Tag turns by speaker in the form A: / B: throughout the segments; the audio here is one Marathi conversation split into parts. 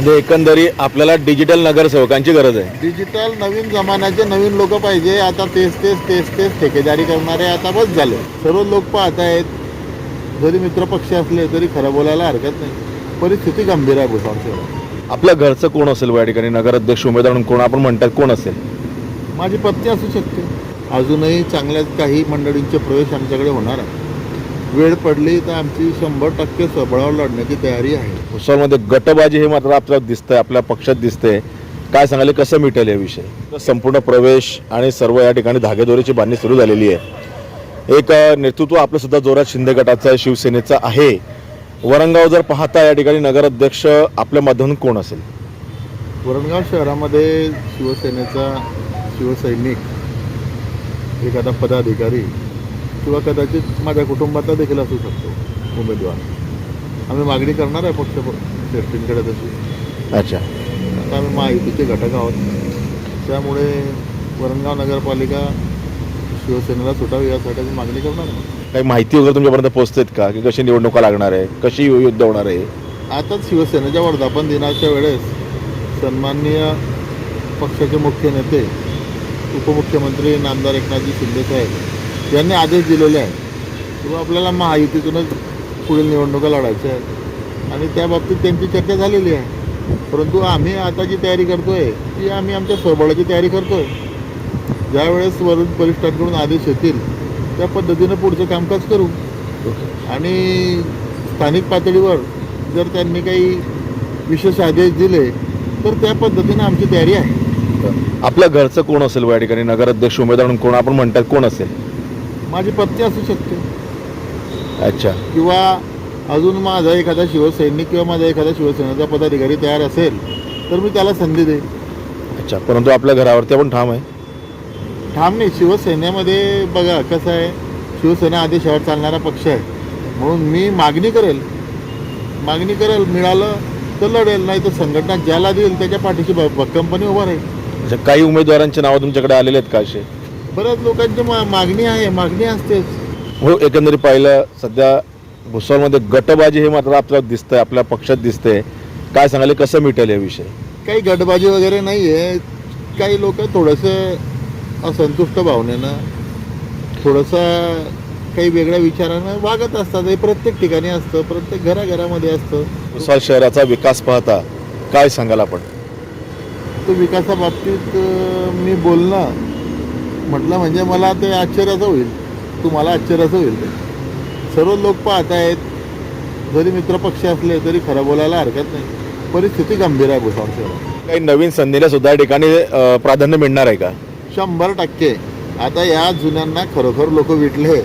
A: म्हणजे एकंदरी आपल्याला डिजिटल नगरसेवकांची गरज आहे.
B: डिजिटल नवीन जमान्याचे नवीन लोक पाहिजे. आता तेच तेच तेच तेच ठेकेदारी करणारे आता बस झाले. सर्व लोक पाहत आहेत. जरी मित्रपक्ष असले तरी खरं बोलायला हरकत नाही. परिस्थिती गंभीर आहे भुसावळ शहरात.
A: आपल्या घरचं कोण असेल या ठिकाणी? नगराध्यक्ष उमेदवार म्हणून कोण? आपण म्हणतात कोण असेल?
B: माझी पत्नी असू शकते. अजूनही चांगल्या काही मंडळींचे प्रवेश आमच्याकडे होणार आहे वेळ पडली तर आमची शंभर टक्के स्वबळावर लढण्याची तयारी आहे.
A: भुसावळमध्ये गटबाजी हे मात्र आपल्याला दिसतंय आपल्या पक्षात दिसतंय. काय सांगाले कसं मिटेल या विषय? संपूर्ण प्रवेश आणि सर्व या ठिकाणी धागेदोरीची बांधणी सुरू झालेली आहे. एक नेतृत्व आपलं सुद्धा जोरात शिंदे गटाचं आहे शिवसेनेचं आहे. वरंगाव जर पाहता या ठिकाणी नगराध्यक्ष आपल्या माध्यमातून कोण असेल?
B: वरणगाव शहरामध्ये शिवसेनेचा शिवसैनिक एखादा पदाधिकारी किंवा कदाचित माझ्या कुटुंबाचा देखील असू शकतो उमेदवार. आम्ही मागणी करणार आहे पक्ष श्रेष्ठींकडे तशी.
A: अच्छा.
B: आता आम्ही महायुतीचे घटक आहोत. त्यामुळे वरणगाव नगरपालिका शिवसेनेला सुटावी यासाठी मागणी करणार
A: काही माहिती वगैरे तुमच्यापर्यंत पोहोचतेत का? की कशी निवडणुका लागणार आहे? कशी युद्ध होणार आहे?
B: आताच शिवसेनेच्या वर्धापन दिनाच्या वेळेस सन्माननीय पक्षाचे मुख्य नेते उपमुख्यमंत्री नामदार एकनाथजी शिंदेसाहेब यांनी आदेश दिलेले आहे किंवा आपल्याला महायुतीतूनच पुढील निवडणुका लढायच्या आहेत. आणि त्या बाबतीत त्यांची चर्चा झालेली आहे. परंतु आम्ही आता जी तयारी करतो आहे ती आम्ही आमच्या स्वबळाची तयारी करतो आहे ज्यावेळेस वरून वरिष्ठांकडून आदेश येतील त्या पद्धतीनं पुढचं कामकाज करू. आणि स्थानिक पातळीवर जर त्यांनी काही विशेष आदेश दिले तर त्या पद्धतीनं आमची तयारी आहे.
A: आपल्या घरचं कोण असेल? या ठिकाणी नगराध्यक्ष उमेदवार कोण? आपण म्हणतात कोण असेल?
B: माझी पत्नी असू शकते.
A: अच्छा.
B: किंवा अजून माझा एखादा शिवसैनिक किंवा माझा एखादा शिवसेनेचा पदाधिकारी तयार असेल तर मी त्याला संधी देईन.
A: अच्छा परंतु आपल्या घरावरती आपण ठाम आहे?
B: ठाम नाही. शिवसेनेमध्ये बघा कसं आहे शिवसेना आदेशावर चालणारा पक्ष आहे. म्हणून मी मागणी करेल मागणी करेल मिळालं तर लढेल नाही तर संघटना ज्याला देईल त्याच्या पाठीशी भक्कमपणे उभा राहील.
A: काही उमेदवारांची नावं तुमच्याकडे आलेले आहेत का असे
B: बऱ्याच लोकांची मागणी आहे मागणी असतेच
A: हो एकंदरीत पाहिलं सध्या भुसावळमध्ये गटबाजी हे मात्र आपल्याला दिसतंय आपल्या पक्षात दिसतंय. काय सांगाले कसं मिटेल या विषय?
B: काही गटबाजी वगैरे नाही आहे काही लोक थोडंसं असंतुष्ट भावनेनं थोडंसं काही वेगळ्या विचारानं वागत असतात. हे प्रत्येक ठिकाणी असतं प्रत्येक घराघरामध्ये असतं.
A: भुसावळ शहराचा विकास पाहता काय सांगाल आपण?
B: तो विकासाबाबतीत मी बोलणं म्हटलं म्हणजे मला ते आश्चर्याचं होईल. तुम्हाला आश्चर्याचं होईल ते. सर्व लोक पाहत आहेत जरी मित्रपक्ष असले तरी खरं बोलायला हरकत नाही. परिस्थिती गंभीर आहे शहरात.
A: काही नवीन संधीला सुद्धा या ठिकाणी प्राधान्य मिळणार आहे का?
B: शंभर टक्के. आता या जुन्यांना खरोखर लोक विटले.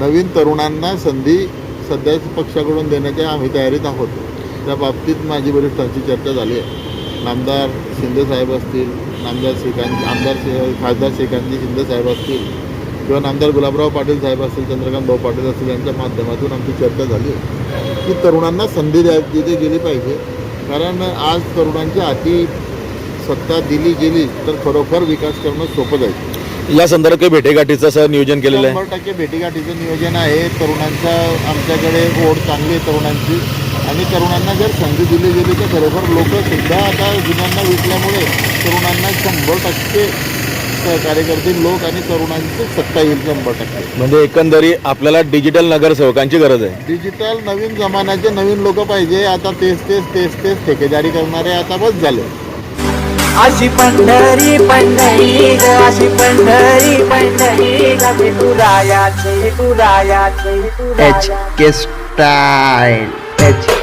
B: नवीन तरुणांना संधी सध्या पक्षाकडून देण्याच्या आम्ही तयारीत आहोत. त्या बाबतीत माझी वरिष्ठांची चर्चा झाली आहे. नामदार शिंदे साहेब असतील नामदार श्रीकांत आमदार खासदार श्रीकांतजी शिंदे साहेब असतील किंवा नामदार गुलाबराव पाटील साहेब असतील चंद्रकांत भाऊ पाटील असतील यांच्या माध्यमातून आमची चर्चा झाली की तरुणांना संधी द्या दिली गेली पाहिजे. कारण आज तरुणांच्या हाती सत्ता दिली गेली तर खरोखर विकास करणं सोपं जाईल.
A: या संदर्भात काही भेटेगाठीचं असं नियोजन केलेलं आहे?
B: शंभर टक्के भेटीगाठीचं नियोजन आहे. तरुणांचा आमच्याकडे ओढ चांगली आहे तरुणांची. आणि तरुणांना जर संधी दिली गेली तर खरोखर लोक सुद्धा आता जुन्यांना विकल्यामुळे तरुणांना शंभर टक्के सहकार्य करतील लोक आणि तरुणांची सत्ता येईल शंभर टक्के.
A: म्हणजे एकंदरीत आपल्याला डिजिटल नगरसेवकांची गरज आहे.
B: डिजिटल नवीन जमान्याचे नवीन लोक पाहिजे. आता तेच तेच तेच तेच ठेकेदारी करणारे आता बस झाले.
C: अशी पंढरी पंढरी ग अशी पंढरी पंढरी ग विठुरायाची विठुरायाची
D: एच के स्टाईल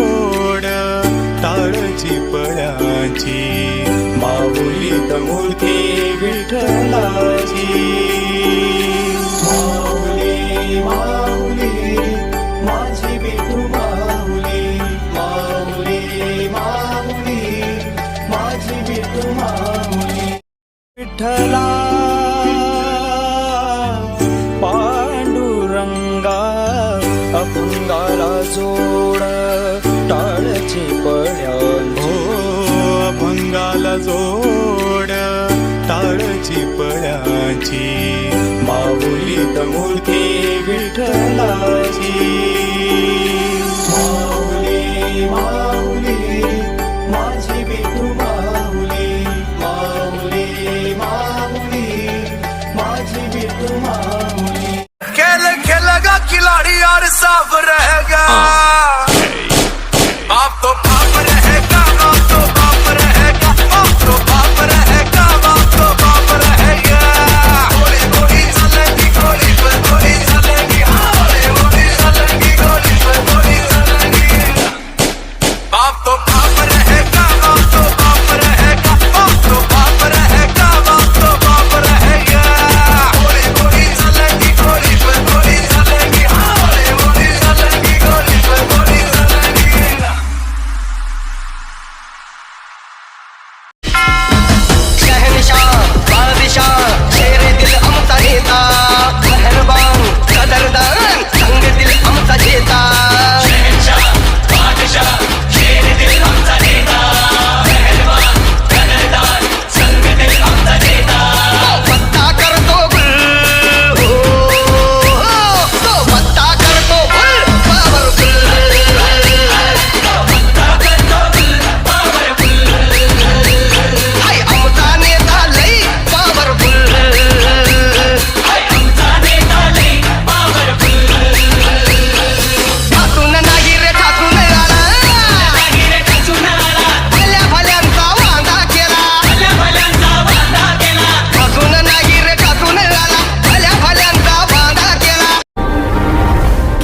E: अभंगाला ताळची पळाची
F: माऊलीत मूर्ती विठ्ठलाची. माऊली माऊली माझी विठू माऊली माऊली माऊली माझी विठू माऊली विठ्ठला पांडुरंगा अपुंगाला जो मूर्ती विठलाची माऊली माऊली माझी विठू माऊली माऊली माऊली माझी विठू माऊली.
G: खेल खेलेगा खिलाड़ी यार साफ़ रहेगा